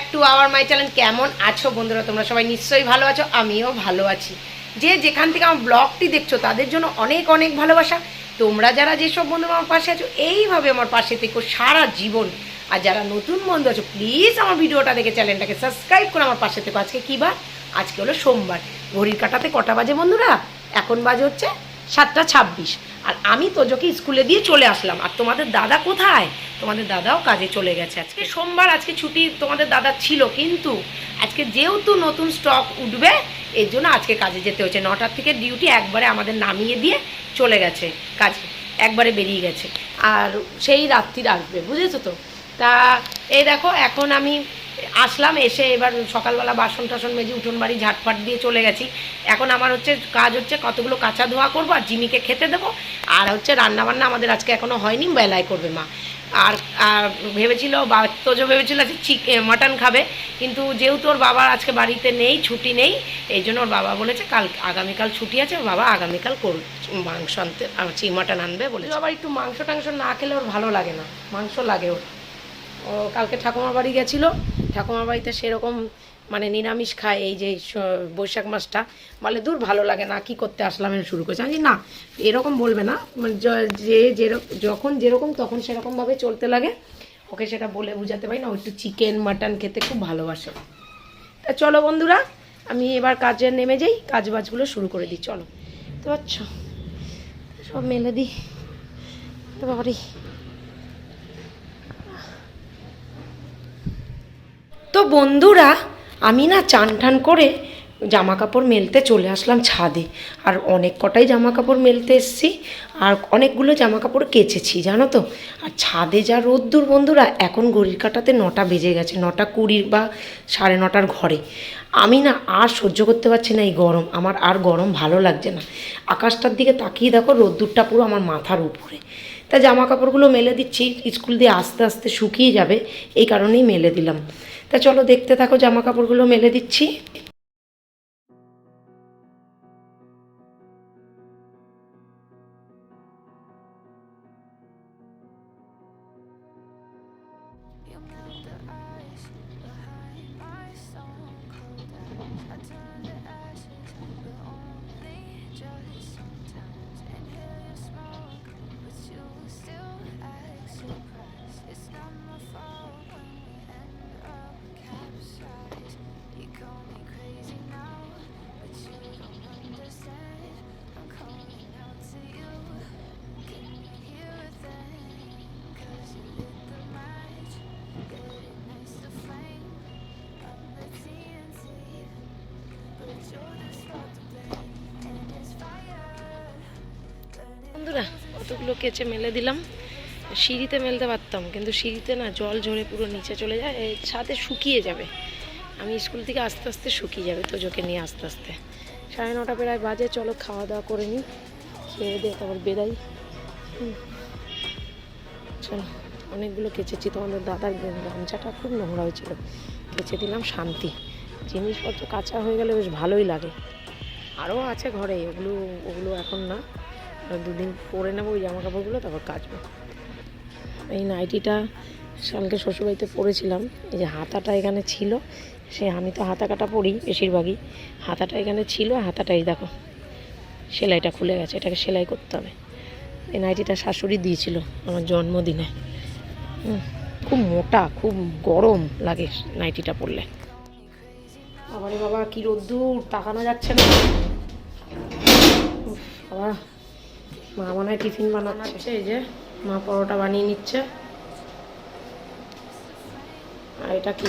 Back to our my channel কেমন আছো বন্ধুরা? তোমরা সবাই নিশ্চয়ই ভালো আছো, আমিও ভালো আছি। যে যেখান থেকে আমার ব্লগটি দেখছ, তাদের জন্য অনেক অনেক ভালোবাসা। তোমরা যারা যেসব বন্ধু আমার পাশে আছো, এইভাবে আমার পাশে থেকো সারা জীবন। আর যারা নতুন বন্ধু আছো প্লিজ আমার ভিডিওটা দেখে চ্যানেলটাকে সাবস্ক্রাইব করে আমার পাশে থেকো। আজকে কী বার? আজকে হলো সোমবার। ঘড়ির কাটাতে কটা বাজে বন্ধুরা? এখন বাজে হচ্ছে সাতটা ছাব্বিশ। আর আমি তোজোকে স্কুলে দিয়ে চলে আসলাম। আর তোমাদের দাদা কোথায়? তোমাদের দাদাও কাজে চলে গেছে আজকে। সোমবার আজকে ছুটি তোমাদের দাদা ছিল কিন্তু আজকে যেহেতু নতুন স্টক উঠবে এর জন্য আজকে কাজে যেতে হচ্ছে। নটার থেকে ডিউটি একবারে আমাদের নামিয়ে দিয়ে চলে গেছে কাজে একবারে বেরিয়ে গেছে। আর সেই রাত্রির আসবে বুঝেছ তো? তা এই দেখো এখন আমি আসলাম এসে এবার সকালবেলা বাসন টাসন মেজে উঠোন বাড়ি ঝাটপাট দিয়ে চলে গেছি। এখন আমার হচ্ছে কাজ হচ্ছে কতগুলো কাঁচা ধোয়া করব আর জিমিকে খেতে দেবো। আর হচ্ছে রান্না বান্না আমাদের আজকে এখনও হয়নি বেলায় করবে মা। আর আর ভেবেছিল, বা তোজো ভেবেছিল যে চিক মাটন খাবে, কিন্তু যেহেতু ওর বাবার আজকে বাড়িতে নেই, ছুটি নেই, এই জন্য ওর বাবা বলেছে, কাল আগামীকাল ছুটি আছে, ওর বাবা আগামীকাল কর, মাংস আনতে চি মাটন আনবে বলে আবার একটু মাংস টাংস না খেলে ওর ভালো লাগে না, মাংস লাগে ওর। ও, কালকে ঠাকুমার বাড়ি গেছিল, ঠাকুমার বাড়িতে সেরকম মানে নিরামিষ খায় এই যে বৈশাখ মাসটা। বলে, দূর ভালো লাগে না, কি করতে আসলাম আমি শুরু করেছি। আমি না, এরকম বলবে না। মানে যে যেরকম যখন যেরকম তখন সেরকমভাবে চলতে লাগে। ওকে সেটা বলে বোঝাতে পারি না। একটু চিকেন মাটন খেতে খুব ভালোবাসে। তা চলো বন্ধুরা, আমি এবার কাজে নেমে যাই কাজ বাজগুলো শুরু করে দিই, চলো। তো আচ্ছা সব মেলে দিই। তো বাবারি। তো বন্ধুরা আমি না চান টান করে জামা কাপড় মেলতে চলে আসলাম ছাদে। আর অনেক কটাই জামা কাপড় মেলতে এসেছি, আর অনেকগুলো জামা কাপড় কেচেছি, জানো তো? আর ছাদে যা রোদ্দুর বন্ধুরা, এখন ঘড়ির কাটাতে নটা বেজে গেছে, নটা কুড়ির বা সাড়ে নটার ঘরে। আমি না আর সহ্য করতে পারছি না এই গরম, আমার আর গরম ভালো লাগছে না। আকাশটার দিকে তাকিয়ে দেখো, রোদ্দুরটা পুরো আমার মাথার উপরে। তা জামা কাপড়গুলো মেলে দিচ্ছি, স্কুল দিয়ে আস্তে আস্তে শুকিয়ে যাবে, এই কারণেই মেলে দিলাম। তা চলো দেখতে থাকো জামা কাপড়গুলো মেলে দিচ্ছি। বন্ধুরা, কতগুলো কেচে মেলে দিলাম। সিঁড়িতে মেলতে পারতাম, কিন্তু সিঁড়িতে না জল ঝরে পুরো নিচে চলে যায় ছাদে শুকিয়ে যাবে। আমি স্কুল থেকে আস্তে আস্তে শুকিয়ে যাবে তোজোকে নিয়ে আস্তে আস্তে। সাড়ে নটা প্রায় বাজে, চলো খাওয়া দাওয়া করে নিই। খেয়ে দিয়ে তারপর বেরাই। চলো, অনেকগুলো কেচেছি, তোমাদের দাদার গামছাটা খুব নোংরা হয়েছিল। কেচে দিলাম শান্তি। জিনিসপত্র কাঁচা হয়ে গেলে বেশ ভালোই লাগে। আরও আছে ঘরে, ওগুলো ওগুলো এখন না দুদিন পরে নেব ওই জামা কাপড়গুলো তারপর কাচবো। এই নাইটিটা কালকে শ্বশুরবাড়িতে পরেছিলাম, এই যে হাতাটা এখানে ছিল, সে আমি তো হাতা কাটা পরি বেশিরভাগই, হাতাটা এখানে ছিল হাতাটাই দেখো, সেলাইটা খুলে গেছে, এটাকে সেলাই করতে হবে। এই নাইটিটা শাশুড়ি দিয়েছিল আমার জন্মদিনে। খুব মোটা, খুব গরম লাগে নাইটিটা পরলে। আবারে বাবা, কি রোদ্দুর, তাকানো যাচ্ছে না। বাবা। মা মনে হয় টিফিন বানাচ্ছে। এই যে মা পরোটা বানিয়ে নিচ্ছে। আর এটা কি?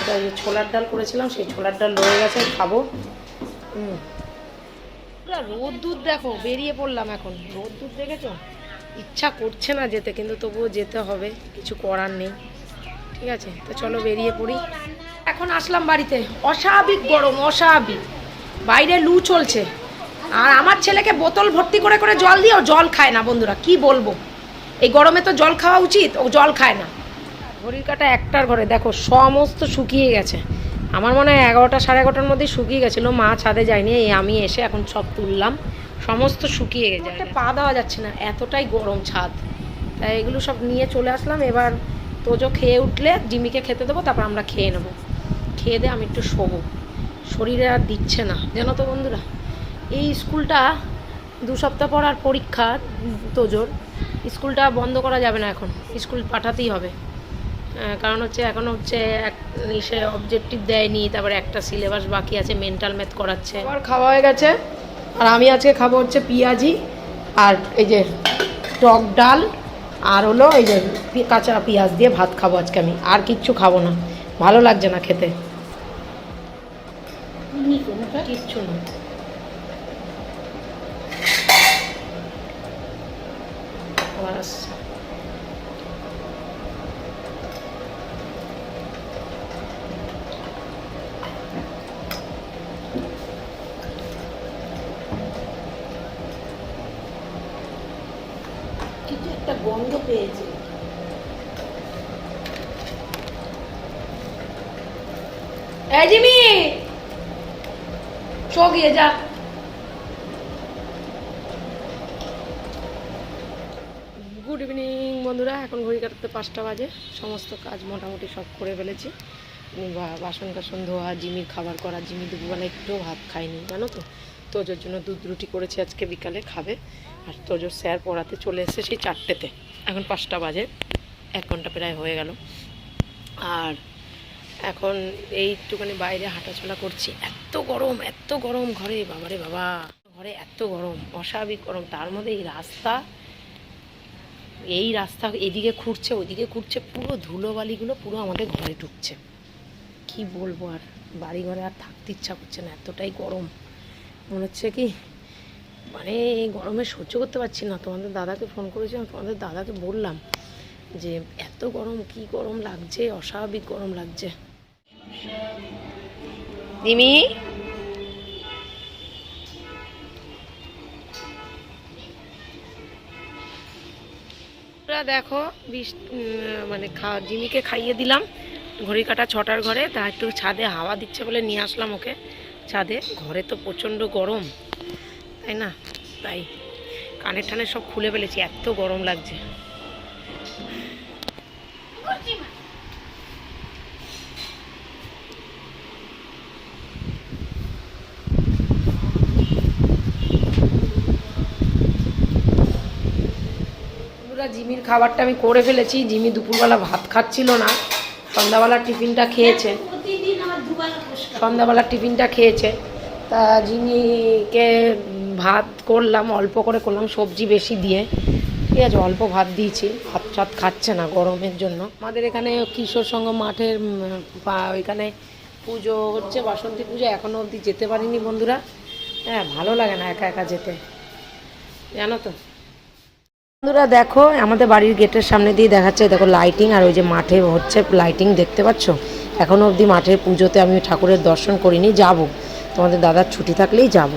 এটা যে ছোলার ডাল করেছিলাম সেই ছোলার ডাল রয়ে গেছে খাব। হুম। পুরা রোদ্দুর দেখো বেরিয়ে পড়লাম এখন। রোদ্দুর দেখেছ? ইচ্ছা করছে না যেতে কিন্তু তবুও যেতে হবে কিছু করার নেই। ঠিক আছে তো চলো বেরিয়ে পড়ি। এখন আসলাম বাড়িতে। অস্বাভাবিক গরম অস্বাভাবিক। বাইরে লু চলছে। আর আমার ছেলেকে বোতল ভর্তি করে করে জল দিও জল খায় না বন্ধুরা কি বলব? এই গরমে তো জল খাওয়া উচিত ও জল খায় না। ঘড়ির কাটা একটার ঘরে দেখো সমস্ত শুকিয়ে গেছে। আমার মনে হয় এগারোটা সাড়ে এগারোটার মধ্যেই শুকিয়ে গেছিল মা ছাদে যায়নি এই আমি এসে এখন সব তুললাম। সমস্ত শুকিয়ে গেছে। একটা পা দেওয়া যাচ্ছে না এতটাই গরম ছাদ। তাই এগুলো সব নিয়ে চলে আসলাম এবার তোজো খেয়ে উঠলে জিমিকে খেতে দেবো তারপর আমরা খেয়ে নেব। খেয়ে দিয়ে আমি একটু শোবো। শরীরে আর দিচ্ছে না জানো তো বন্ধুরা? এই স্কুলটা দু সপ্তাহ পর আর পরীক্ষা তোজোর। স্কুলটা বন্ধ করা যাবে না এখন স্কুল পাঠাতেই হবে। কারণ হচ্ছে এখন হচ্ছে এক সে অবজেক্টিভ দেয়নি তারপরে একটা সিলেবাস বাকি আছে মেন্টাল ম্যাথ করাচ্ছে। আবার খাওয়া হয়ে গেছে আর আমি আজকে খাব হচ্ছে পেঁয়াজি আর এই যে টক ডাল আর হলো এই যে কাঁচা পেঁয়াজ দিয়ে ভাত খাব আজকে আমি আর কিচ্ছু খাব না। ভালো লাগছে না খেতে। কিচ্ছু না। আবার কিছু একটা গন্ধ পেয়েছে। এই জিমি! চো গিয়ে যা। গুড ইভিনিং বন্ধুরা। এখন ঘড়ি কাটাতে পাঁচটা বাজে। সমস্ত কাজ মোটামুটি সব করে ফেলেছি। বাসন টাসন ধোয়া, জিমির খাবার করা, জিমি দুপুরবেলা একটুও ভাত খায়নি জানো তো? তোজোর জন্য দুধ রুটি করেছি আজকে বিকালে, খাবে। আর তোজোর স্যার পড়াতে চলে এসেছে সেই চারটেতে। এখন পাঁচটা বাজে। এক ঘণ্টা প্রায় হয়ে গেল। আর এখন এইটুখানি বাইরে হাঁটাচলা করছি। এত গরম এত গরম ঘরে। বাবারে বাবা, ঘরে এত গরম, অস্বাভাবিক গরম। তার মধ্যে এই রাস্তা এই রাস্তা এদিকে খুঁড়ছে ওইদিকে খুঁড়ছে, পুরো ধুলোবালিগুলো পুরো আমাদের ঘরে ঢুকছে। কি বলব আর বাড়ি ঘরে আর থাকতে ইচ্ছা করছে না, এতটাই গরম। মনে হচ্ছে কি মানে এই গরমে সহ্য করতে পারছি না। তোমাদের দাদাকে ফোন করেছিলাম, তোমাদের দাদাকে বললাম যে, এত গরম, কি গরম লাগছে? অস্বাভাবিক গরম লাগছে। দিমি? তোমরা দেখো, বিশ মানে খা জিমিকে খাইয়ে দিলাম। ঘড়ি কাটা ছটার ঘরে, তা একটু ছাদে হাওয়া দিচ্ছে বলে নিয়ে আসলাম ওকে। ছাদে, ঘরে তো প্রচণ্ড গরম, তাই না? তাই। কানের টানের সব খুলে ফেলেছি, এত গরম লাগছে বন্ধুরা জিমির খাবারটা আমি করে ফেলেছি। জিমি দুপুরবেলা ভাত খাচ্ছিল না। সন্ধ্যাবেলার টিফিনটা খেয়েছে। সন্ধ্যাবেলার টিফিনটা খেয়েছে। তা জিমিকে ভাত করলাম, অল্প করে করলাম, সবজি বেশি দিয়ে। ঠিক আছে, অল্প ভাত দিয়েছি। ভাত টাত খাচ্ছে না গরমের জন্য। আমাদের এখানে কিশোর সঙ্গ মাঠের ওইখানে পুজো হচ্ছে, বাসন্তী পুজো এখনও অবধি যেতে পারিনি বন্ধুরা। হ্যাঁ ভালো লাগে না একা একা যেতে। জানো তো? বন্ধুরা দেখো, আমাদের বাড়ির গেটের সামনে দিয়ে দেখাচ্ছে, দেখো লাইটিং আর ওই যে মাঠে হচ্ছে লাইটিং দেখতে পাচ্ছ? এখনও অবধি মাঠের পুজোতে আমি ঠাকুরের দর্শন করিনি, যাব। তোমাদের দাদার ছুটি থাকলেই যাব।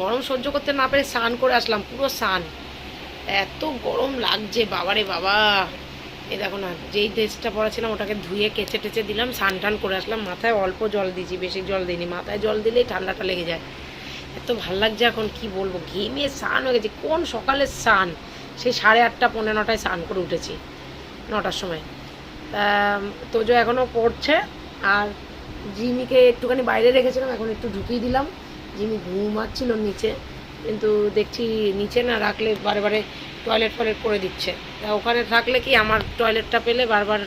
গরম সহ্য করতে না পেরে স্নান করে আসলাম, পুরো স্নান। এত গরম লাগছে, বাবারে বাবা। এই দেখো না, যেই ড্রেসটা পরেছিলাম ওটাকে ধুয়ে কেচে টেচে দিলাম, স্নান টান করে আসলাম, মাথায় অল্প জল দিয়েছি, বেশি জল দিইনি, মাথায় জল দিলেই ঠান্ডাটা লেগে যায়। এত ভালো লাগছে এখন, কি বলব, ঘেমে স্নান হয়ে গেছে, কোন সকালে স্নান? সেই সাড়ে আটটা পনেরো নটায় স্নান করে উঠেছি, নটার সময়। তা তোজো এখনও পড়ছে, আর জিমিকে একটুখানি বাইরে রেখেছিলাম, এখন একটু ঢুকিয়ে দিলাম। জিমি ঘুমাচ্ছিল নিচে, কিন্তু দেখছি নিচে না রাখলে বারে বারে টয়লেট ফয়লেট করে দিচ্ছে। তা ওখানে থাকলে কি আমার টয়লেটটা পেলে বারবার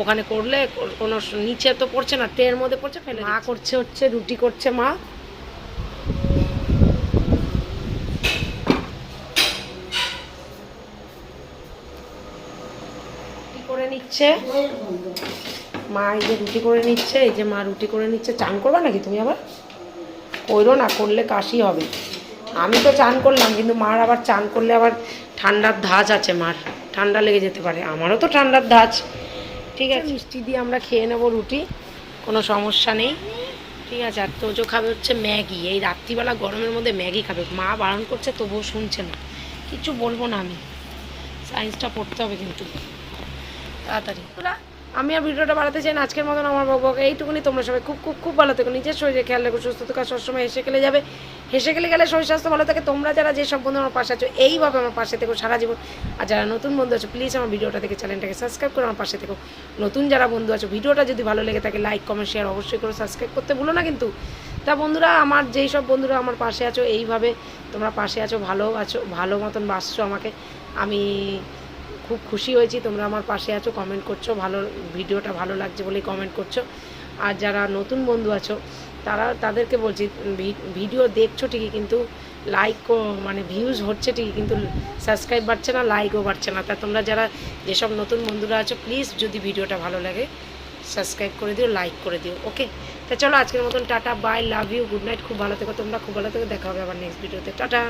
ওখানে করলে কোনো নিচে তো পড়ছে না ট্রেনের মধ্যে পড়ছে ফেলে মা করছে হচ্ছে রুটি করছে মা। করে নিচ্ছে। মা এই যে রুটি করে নিচ্ছে এই যে মা রুটি করে নিচ্ছে। চান করবা নাকি তুমি আবার? করো না করলে কাশি হবে। আমি তো চান করলাম কিন্তু মার আবার চান করলে আবার ঠান্ডার ধাঁচ আছে মার। ঠান্ডা লেগে যেতে পারে। আমারও তো ঠান্ডার ধাজ ঠিক আছে। মিষ্টি দিয়ে আমরা খেয়ে নেব রুটি। কোনো সমস্যা নেই। ঠিক আছে, আর তোজো খাবে হচ্ছে ম্যাগি। এই রাত্রিবেলা গরমের মধ্যে ম্যাগি খাবে। মা বারণ করছে, তবুও শুনছে না। কিছু বলব না আমি। সায়েন্সটা পড়তে হবে কিন্তু। তাড়াতাড়ি। আমি আর ভিডিওটা বাড়াতে চাই আজকের মতন আমার বক এইটুকুনি তোমরা সবাই খুব খুব খুব ভালো থেকো। নিজের শরীরে খেয়াল রাখো, সুস্থ থাকা। সবসময় এসে খেলে যাবে। হেসে গেলে গেলে শরীর স্বাস্থ্য ভালো থাকে। তোমরা যারা যেসব বন্ধু আমার পাশে আছো, এইভাবে আমার পাশে থেকো সারা জীবন। আর যারা নতুন বন্ধু আছো প্লিজ আমার ভিডিওটা দেখে চ্যানেলটাকে সাবস্ক্রাইব করে আমার পাশে থেকো। নতুন যারা বন্ধু আছো, ভিডিওটা যদি ভালো লেগে থাকে লাইক কমেন্ট শেয়ার অবশ্যই করে সাবস্ক্রাইব করতে ভুলো না কিন্তু। তা বন্ধুরা, আমার যেই সব বন্ধুরা আমার পাশে আছো, এইভাবে তোমরা পাশে আছো, ভালো আছো, ভালো মতন বাসছো আমাকে। আমি খুব খুশি হয়েছি তোমরা আমার পাশে আছো কমেন্ট করছ, ভালো, ভিডিওটা ভালো লাগছে বলেই কমেন্ট করছ। আর যারা নতুন বন্ধু আছো তারা তাদেরকে বলছি ভিডিও দেখছ ঠিকই কিন্তু লাইক মানে ভিউজ হচ্ছে ঠিকই কিন্তু সাবস্ক্রাইব বাড়ছে না লাইকও বাড়ছে না। তা তোমরা যারা যেসব নতুন বন্ধুরা আছো প্লিজ যদি ভিডিওটা ভালো লাগে সাবস্ক্রাইব করে দিও লাইক করে দিও ওকে তা চলো আজকের মতন tata bye love you good night খুব ভালো থেকো, তোমরা খুব ভালো থেকো, দেখা হবে আবার নেক্সট ভিডিওতে টাটা।